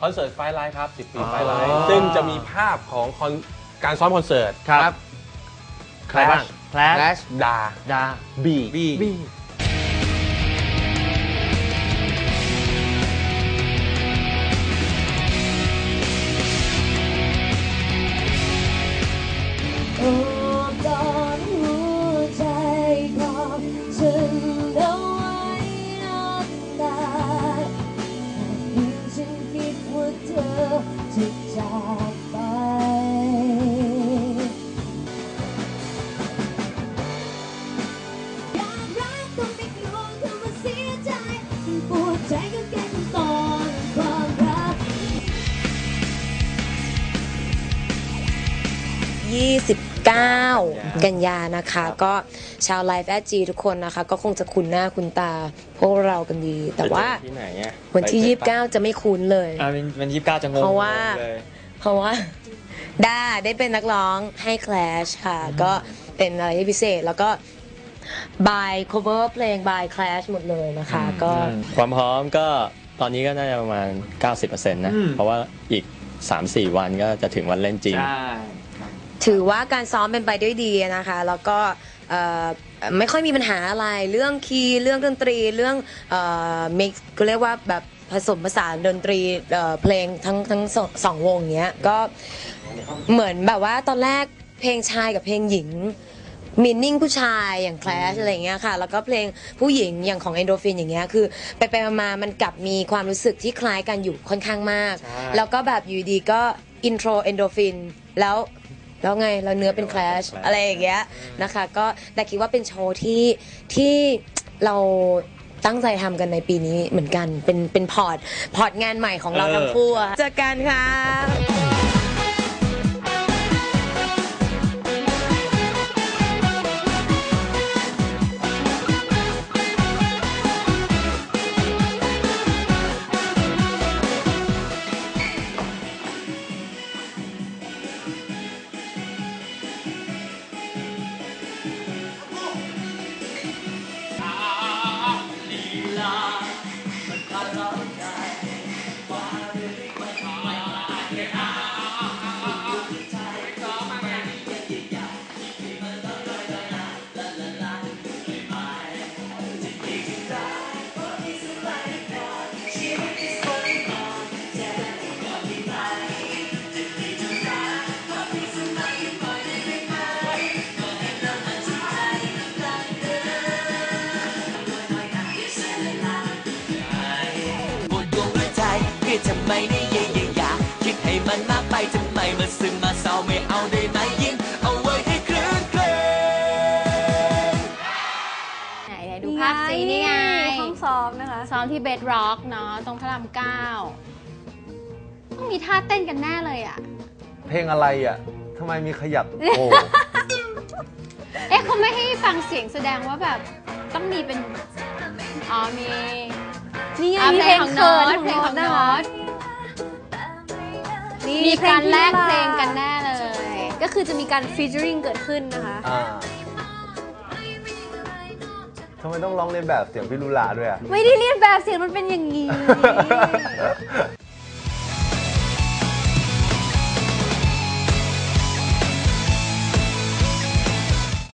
คอนเสิร์ตไฟไลท์ครับ 10 ปีอ๋อไฟไลท์ซึ่งจะมีภาพของคอนการซ้อมคอนเสิร์ตครับ ใครบ้าง Clash แคลแลชชดาดาบีบี ปวดใจก็แค่ตอนความรัก 29 กันยานะคะ ก็ชาวไลฟ์แอจีทุกคนนะคะ ก็คงจะคุ้นหน้าคุ้นตาพวกเรากันดี แต่ว่าจะเจอที่ไหนอะวันที่ไปเจอปะ29 จะไม่คุ้นเลย อ่าวันวันยี่สิบเก้าจะงงเพราะว่า เลยเพราะว่าด้าได้เป็นนักร้องให้ Clash ค่ะ ก็เป็นอะไรที่พิเศษ แล้วก็ by cover เพลง by Clash หมดเลยนะคะ ก็อืมความพร้อมก็ตอนนี้ก็น่าจะประมาณ 90%นะอืมเพราะว่าอีก 3-4 วันก็จะถึงวันเล่นจริงใช่ถือว่าการซ้อมเป็นไปด้วยดีนะคะ แล้วก็เอ่อไม่ค่อยมีปัญหาอะไรเรื่องคีย์เรื่องดนตรีเรื่องเอ่อ mix ก็เรียกว่าแบบผสมผสานดนตรีเอ่อเพลงทั้งทั้งสองสองวงเนี้ยก็เหมือนแบบว่าตอนแรกเพลงชายกับเพลงหญิง มินนิ่งผู้ชายอย่าง Clash อะไรอย่างเงี้ยค่ะ แล้วก็เพลงผู้หญิงอย่างของ Endorphin อย่างเงี้ยคือ ไปไปมาๆมันกลับมีความรู้สึกที่คล้ายกันอยู่ค่อนข้างมาก ใช่ แล้วก็แบบอยู่ดีก็อินโทร Endorphin แล้วแล้วไงเราเนื้อเป็น Clash อะไรอย่างเงี้ยนะคะ ก็แต่คิดว่าเป็นโชว์ที่ที่เราตั้งใจทำกันในปีนี้เหมือนกันเป็นเป็นพอร์ตพอร์ตงานใหม่ของเราเออทั้งคู่อะเจอกันค่ะ ห ไมได้เยยยาคิดให้มันมากไปทำไมมาซึมมาเศร้าไม่เอาได้ไหมยิ้มเอาไว้ให้คลื่นเครงไหนไหนดูภาพสีนี่ไงห้องซ้อมนะคะ ซ้อมที่เบดร็อกเนาะตรงพระรามเก้าต้องมีท่าเต้นกันแน่เลยอะ เพลงอะไรอะทำไมมีขยับโอ้เอ๊ะเขาไม่ให้ฟังเสียงแสดงว่าแบบต้องมีเป็น อ๋อมีนี่ไงมีเพลงของเขินโน้ตเพลงของนะโน้คะต มีการแลกเพลงกันแน่เลย ก็คือจะมีการฟีเจอริงเกิดขึ้นนะคะ อ่าทำไมต้องร้องเลียนแบบเสียงพี่ลูลาด้วยอะ ไม่ได้เรียนแบบเสียงมันเป็นอย่างนี้